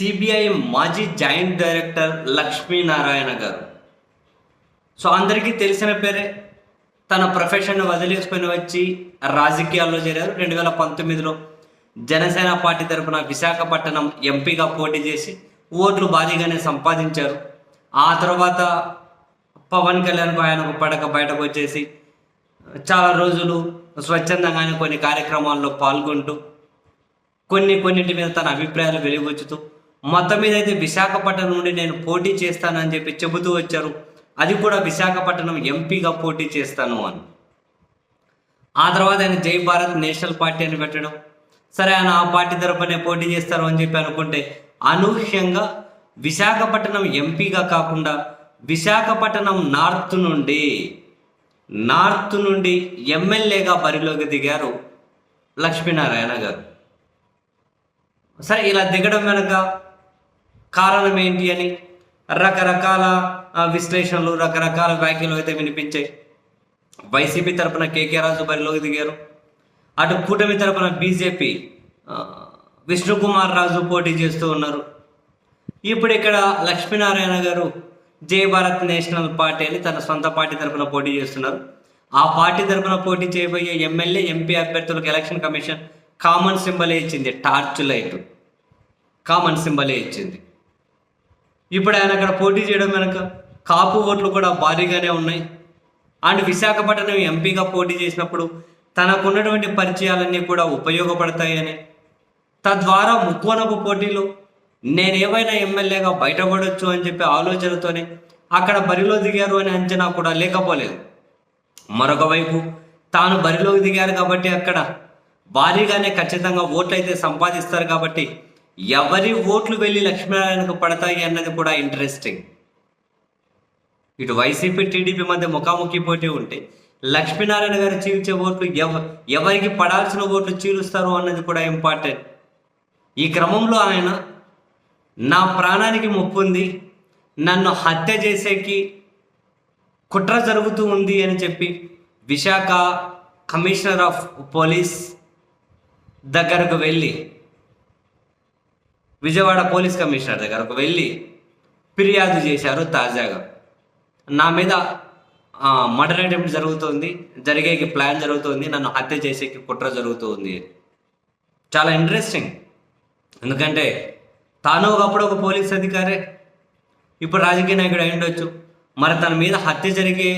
CBI మాజీ joint director Lakshminarayana గారు. So అందరికీ తెలిసిన పేరే తన ప్రొఫెషన్ వదిలేసుకొని వచ్చి రాజకీయాల్లో చేరారు. రెండు వేల పంతొమ్మిదిలో జనసేన పార్టీ తరపున విశాఖపట్నం ఎంపీగా పోటీ చేసి ఓట్లు భారీగానే సంపాదించారు. ఆ తర్వాత పవన్ కళ్యాణ్కు ఆయనకు పడక బయటకు వచ్చేసి చాలా రోజులు స్వచ్ఛందంగానే కొన్ని కార్యక్రమాల్లో పాల్గొంటూ కొన్ని కొన్నింటి మీద తన అభిప్రాయాలు వెలువచ్చుతూ మొత్తం మీద అయితే విశాఖపట్నం నుండి నేను పోటీ చేస్తానని చెప్పి చెబుతూ వచ్చారు. అది కూడా విశాఖపట్నం ఎంపీగా పోటీ చేస్తాను అని. ఆ తర్వాత ఆయన జై భారత్ నేషనల్ పార్టీ అని పెట్టడం. సరే ఆయన ఆ పార్టీ తరపునే పోటీ చేస్తారు అని చెప్పి అనుకుంటే అనూహ్యంగా విశాఖపట్నం ఎంపీగా కాకుండా విశాఖపట్నం నార్త్ నుండి నార్త్ నుండి ఎమ్మెల్యేగా బరిలోకి దిగారు లక్ష్మీనారాయణ గారు. సరే ఇలా దిగడం వెనక కారణం ఏంటి అని రకరకాల విశ్లేషణలు రకరకాల వ్యాఖ్యలు అయితే వినిపించాయి. వైసీపీ తరపున కేకే రాజు బరిలోకి దిగారు. అటు కూటమి తరపున బీజేపీ విష్ణుకుమార్ రాజు పోటీ చేస్తూ ఉన్నారు. ఇప్పుడు ఇక్కడ లక్ష్మీనారాయణ గారు జయ భారత్ నేషనల్ పార్టీ అని తన సొంత పార్టీ తరపున పోటీ చేస్తున్నారు. ఆ పార్టీ తరపున పోటీ చేయబోయే ఎమ్మెల్యే ఎంపీ అభ్యర్థులకు ఎలక్షన్ కమిషన్ కామన్ సింబలే ఇచ్చింది. టార్చ్ లైట్ కామన్ సింబలే ఇచ్చింది. ఇప్పుడు ఆయన అక్కడ పోటీ చేయడం వెనక కాపు ఓట్లు కూడా భారీగానే ఉన్నాయి. అండ్ విశాఖపట్నం ఎంపీగా పోటీ చేసినప్పుడు తనకున్నటువంటి పరిచయాలన్నీ కూడా ఉపయోగపడతాయని. తద్వారా ముక్కోనపు పోటీలో నేను ఏవైనా ఎమ్మెల్యేగా బయటపడొచ్చు అని చెప్పి ఆలోచనతోనే అక్కడ బరిలో దిగారు అని అంచనా కూడా లేకపోలేదు. మరొక వైపు తాను బరిలోకి దిగారు కాబట్టి అక్కడ భారీగానే ఖచ్చితంగా ఓట్లు అయితే సంపాదిస్తారు కాబట్టి ఎవరి ఓట్లు వెళ్ళి లక్ష్మీనారాయణకు పడతాయి అన్నది కూడా ఇంట్రెస్టింగ్ ఇటు వైసీపీ టీడీపీ మధ్య ముఖాముఖి పోటీ ఉంటే లక్ష్మీనారాయణ గారు చీల్చే ఓట్లు ఎవ ఎవరికి పడాల్సిన ఓట్లు చీలుస్తారు అన్నది కూడా ఇంపార్టెంట్ ఈ క్రమంలో ఆయన నా ప్రాణానికి ముప్పు ఉంది నన్ను హత్య చేసేకి కుట్ర జరుగుతూ ఉంది అని చెప్పి విశాఖ కమిషనర్ ఆఫ్ పోలీస్ దగ్గరకు వెళ్ళి విజయవాడ పోలీస్ కమిషనర్ దగ్గరకు వెళ్ళి ఫిర్యాదు చేశారు తాజాగా. నా మీద మర్డర్ అటెంప్ట్ జరుగుతుంది జరిగేకి ప్లాన్ జరుగుతుంది నన్ను హత్య చేసేకి కుట్ర జరుగుతుంది. చాలా ఇంట్రెస్టింగ్ ఎందుకంటే తాను ఒకప్పుడు ఒక పోలీస్ అధికారే. ఇప్పుడు రాజకీయ నాయకుడు అయి ఉండొచ్చు. మరి తన మీద హత్య జరిగే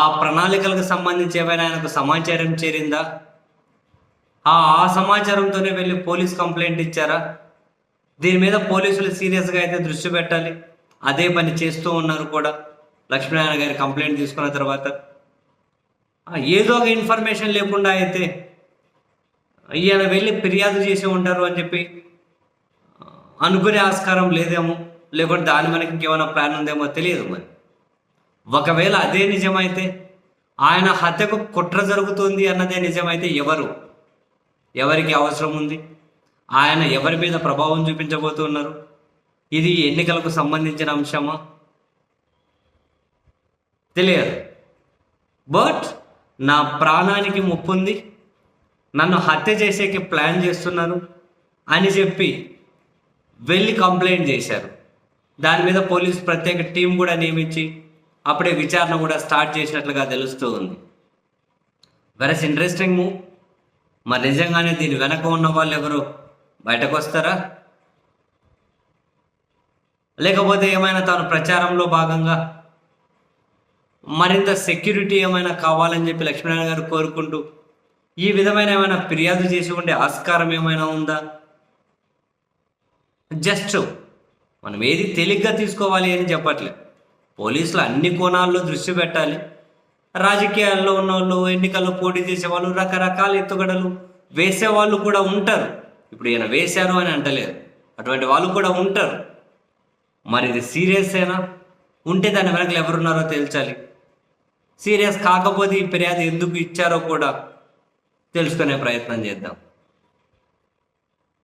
ఆ ప్రణాళికలకు సంబంధించి ఏమైనా ఆయనకు సమాచారం చేరిందా? ఆ ఆ సమాచారంతోనే వెళ్ళి పోలీస్ కంప్లైంట్ ఇచ్చారా? దీని మీద పోలీసులు సీరియస్గా అయితే దృష్టి పెట్టాలి. అదే పని చేస్తూ ఉన్నారు కూడా. లక్ష్మీనారాయణ గారి కంప్లైంట్ తీసుకున్న తర్వాత. ఏదో ఒక ఇన్ఫర్మేషన్ లేకుండా అయితే ఈయన వెళ్ళి ఫిర్యాదు చేసి ఉంటారు అని చెప్పి అనుకునే ఆస్కారం లేదేమో. లేకుంటే దాని మనకి ఇంకేమైనా ప్లాన్ ఉందేమో తెలియదు మరి. ఒకవేళ అదే నిజమైతే ఆయన హత్యకు కుట్ర జరుగుతుంది అన్నదే నిజమైతే ఎవరు? ఎవరికి అవసరం ఉంది? ఆయన ఎవరి మీద ప్రభావం చూపించబోతున్నారు? ఇది ఎన్నికలకు సంబంధించిన అంశమా? తెలియదు. బట్ నా ప్రాణానికి ముప్పు ఉంది నన్ను హత్య చేసేకి ప్లాన్ చేస్తున్నారు అని చెప్పి వెళ్ళి కంప్లైంట్ చేశారు. దాని మీద పోలీస్ ప్రత్యేక టీం కూడా నియమించి అప్పుడే విచారణ కూడా స్టార్ట్ చేసినట్లుగా తెలుస్తూ ఉంది. వెరస్ ఇంట్రెస్టింగ్ మూవ్ మరి నిజంగానే దీని వెనక ఉన్న వాళ్ళు ఎవరు బయటకు వస్తారా లేకపోతే ఏమైనా తాను ప్రచారంలో భాగంగా మరింత సెక్యూరిటీ ఏమైనా కావాలని చెప్పి లక్ష్మీనారాయణ గారు కోరుకుంటూ ఈ విధమైన ఏమైనా ఫిర్యాదు చేసి ఉండే ఆస్కారం ఏమైనా ఉందా? జస్ట్ మనం ఏది తేలిగ్గా తీసుకోవాలి అని చెప్పట్లేదు పోలీసులు అన్ని కోణాల్లో దృష్టి పెట్టాలి. రాజకీయాల్లో ఉన్న వాళ్ళు ఎన్నికల్లో పోటీ చేసే వాళ్ళు రకరకాల ఎత్తుగడలు వేసే వాళ్ళు కూడా ఉంటారు. ఇప్పుడు ఈయన వేశారు అని అంటలేదు అటువంటి వాళ్ళు కూడా ఉంటారు. మరి ఇది సీరియస్ అయినా ఉంటే దాని వెనకలు ఎవరున్నారో తేల్చాలి. సీరియస్ కాకపోతే ఈ ఫిర్యాదు ఎందుకు ఇచ్చారో కూడా తెలుసుకునే ప్రయత్నం చేద్దాం.